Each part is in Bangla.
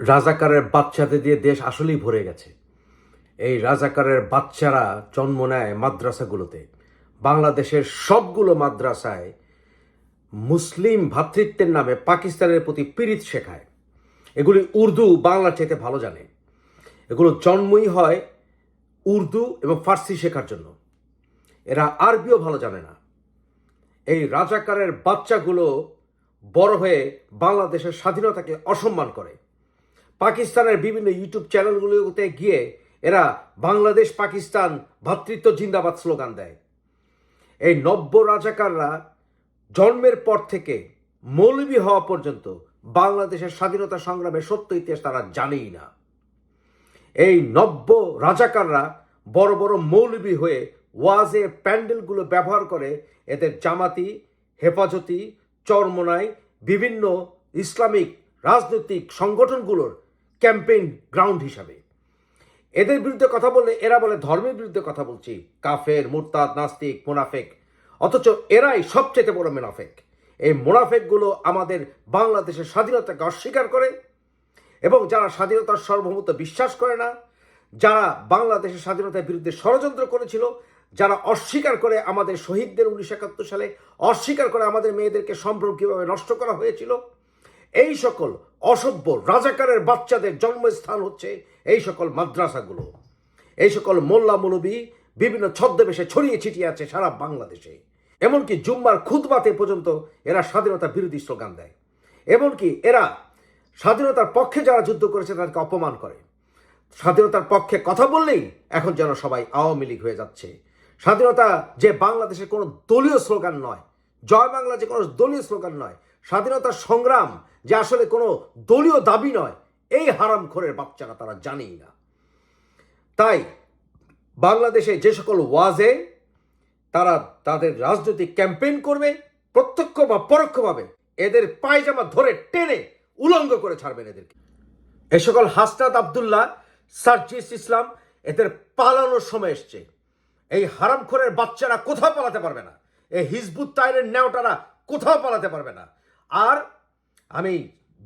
রাজাকারের বাচ্চাদের দিয়ে দেশ আসলেই ভরে গেছে। এই রাজাকারের বাচ্চারা জন্ম নেয় মাদ্রাসাগুলোতে। বাংলাদেশের সবগুলো মাদ্রাসায় মুসলিম ভ্রাতৃত্বের নামে পাকিস্তানের প্রতি পীড়িত শেখায়। এগুলি উর্দু বাংলা চাইতে ভালো জানে। এগুলো জন্মই হয় উর্দু এবং ফার্সি শেখার জন্য। এরা আরবিও ভালো জানে না। এই রাজাকারের বাচ্চাগুলো বড় হয়ে বাংলাদেশের স্বাধীনতাকে অসম্মান করে। পাকিস্তানের বিভিন্ন ইউটিউব চ্যানেলগুলোতে গিয়ে এরা বাংলাদেশ, পাকিস্তান ভ্রাতৃত্ব জিন্দাবাদ স্লোগান দেয়। এই নব্য রাজাকাররা জন্মের পর থেকে মৌলবী হওয়া পর্যন্ত বাংলাদেশের স্বাধীনতা সংগ্রামের সত্য ইতিহাস তারা জানেই না। এই নব্য রাজাকাররা বড় বড় মৌলবী হয়ে ওয়াজে প্যান্ডেলগুলো ব্যবহার করে এদের জামাতি, হেফাজতি, চরমনাই, বিভিন্ন ইসলামিক, রাজনৈতিক সংগঠনগুলোর ক্যাম্পেইন গ্রাউন্ড হিসাবে। এদের বিরুদ্ধে কথা বললে, এরা বলে, ধর্মের বিরুদ্ধে কথা বলছি। কাফের, মুরতাদ, নাস্তিক, মোনাফেক। অথচ এরাই সবচেয়ে বড় মুনাফেক। এই মোনাফেকগুলো আমাদের বাংলাদেশের স্বাধীনতাকে অস্বীকার করে এবং যারা স্বাধীনতার সার্বভৌমত্ব বিশ্বাস করে না, যারা বাংলাদেশের স্বাধীনতার বিরুদ্ধে ষড়যন্ত্র করেছিল, যারা অস্বীকার করে আমাদের শহীদদের উনিশশো একাত্তর সালে, অস্বীকার করে আমাদের মেয়েদেরকে সম্ভ্রম কীভাবে নষ্ট করা হয়েছিল এই সকল অসভ্য রাজাকারের বাচ্চাদের জন্মস্থান হচ্ছে এই সকল মাদ্রাসাগুলো। এই সকল মোল্লা মৌলবী বিভিন্ন ছদ্মবেশে ছড়িয়ে ছিটিয়ে আছে সারা বাংলাদেশে। এমনকি জুম্মার খুদবাতে পর্যন্ত এরা স্বাধীনতা বিরোধী স্লোগান দেয়। এমনকি এরা স্বাধীনতার পক্ষে যারা যুদ্ধ করেছে তাদেরকে অপমান করে। স্বাধীনতার পক্ষে কথা বললেই এখন যেন সবাই আওয়ামী লীগ হয়ে যাচ্ছে। স্বাধীনতা যে বাংলাদেশের কোনো দলীয় স্লোগান নয়, জয় বাংলা যে কোনো দলীয় স্লোগান নয় স্বাধীনতার সংগ্রাম, যে আসলে কোনো দলীয় দাবি নয়, এই হারাম খোরের বাচ্চারা তারা জানেই না। তাই বাংলাদেশে যে সকল ওয়াজে তারা তাদের রাজনৈতিক ক্যাম্পেইন করবে, প্রত্যক্ষ বা পরোক্ষভাবে এদের পায়জামা ধরে টেনে উলঙ্গ করে ছাড়বেন এদেরকে। এ সকল হাসনাত আবদুল্লাহ সার্জিস ইসলাম, এদের পালানোর সময় এসছে। এই হারামখোরের বাচ্চারা কোথাও পালাতে পারবে না। এই হিজবুত তাইরের নেওটারা কোথাও পালাতে পারবে না। আর আমি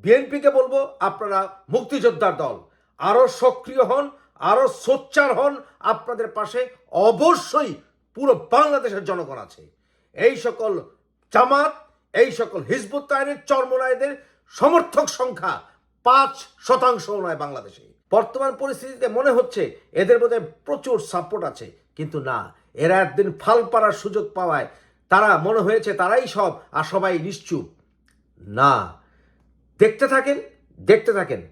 বিএনপিকে বলব, আপনারা মুক্তিযোদ্ধার দল। আরও সক্রিয় হন আরও সোচ্চার হন, আপনাদের পাশে অবশ্যই পুরো বাংলাদেশের জনগণ আছে। এই সকল জামাত, এই সকল হিজবুত তাইরের চর্মনায়দের সমর্থক সংখ্যা পাঁচ শতাংশ নয় বাংলাদেশে। বর্তমান পরিস্থিতিতে মনে হচ্ছে এদের মধ্যে প্রচুর সাপোর্ট আছে, কিন্তু না, এরা একদিন ফাল পাড়ার সুযোগ পাওয়ায় তারা, মনে হয়েছে তারাই সব, আর সবাই নিশ্চুপ। না। দেখতে থাকেন দেখতে থাকেন।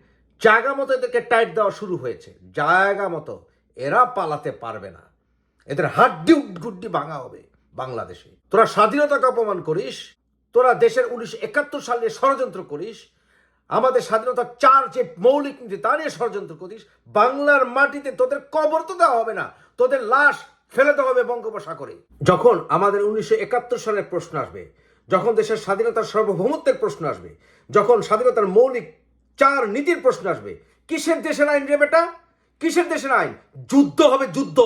জায়গা মতো এদেরকে টাইট দেওয়া শুরু হয়েছে। জায়গা মতো। এরা পালাতে পারবে না। এদের হাড্ডি গুড্ডি ভাঙা হবে বাংলাদেশে। তোরা স্বাধীনতাকে অপমান করিস, তোরা দেশের উনিশশো একাত্তর সালে ষড়যন্ত্র করিস, আমাদের স্বাধীনতার চার যে মৌলিক নীতি তা নিয়ে ষড়যন্ত্র করিস, বাংলার মাটিতে তোদের কবর তো দেওয়া হবে না, তোদের লাশ ফেলে দেওয়া হবে বঙ্গোপসাগরে। যখন আমাদের উনিশশো একাত্তর সালের প্রশ্ন আসবে যখন দেশের স্বাধীনতার সার্বভৌমত্বের প্রশ্ন আসবে, যখন স্বাধীনতার মৌলিক চার নীতির প্রশ্ন আসবে, কিসের দেশের আইন রে বেটা? কিসের দেশের আইন? যুদ্ধ হবে যুদ্ধ।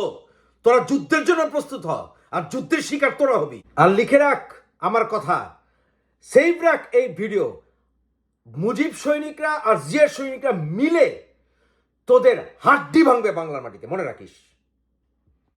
তোরা যুদ্ধের জন্য প্রস্তুত হ, আর যুদ্ধের শিকার তোরা হবি। আর লিখে রাখ আমার কথা। সেভ রাখ এই ভিডিও। মুজিব সৈনিকরা আর জিয়ার সৈনিকরা মিলে তোদের হাড্ডি ভাঙবে বাংলার মাটিতে, মনে রাখিস।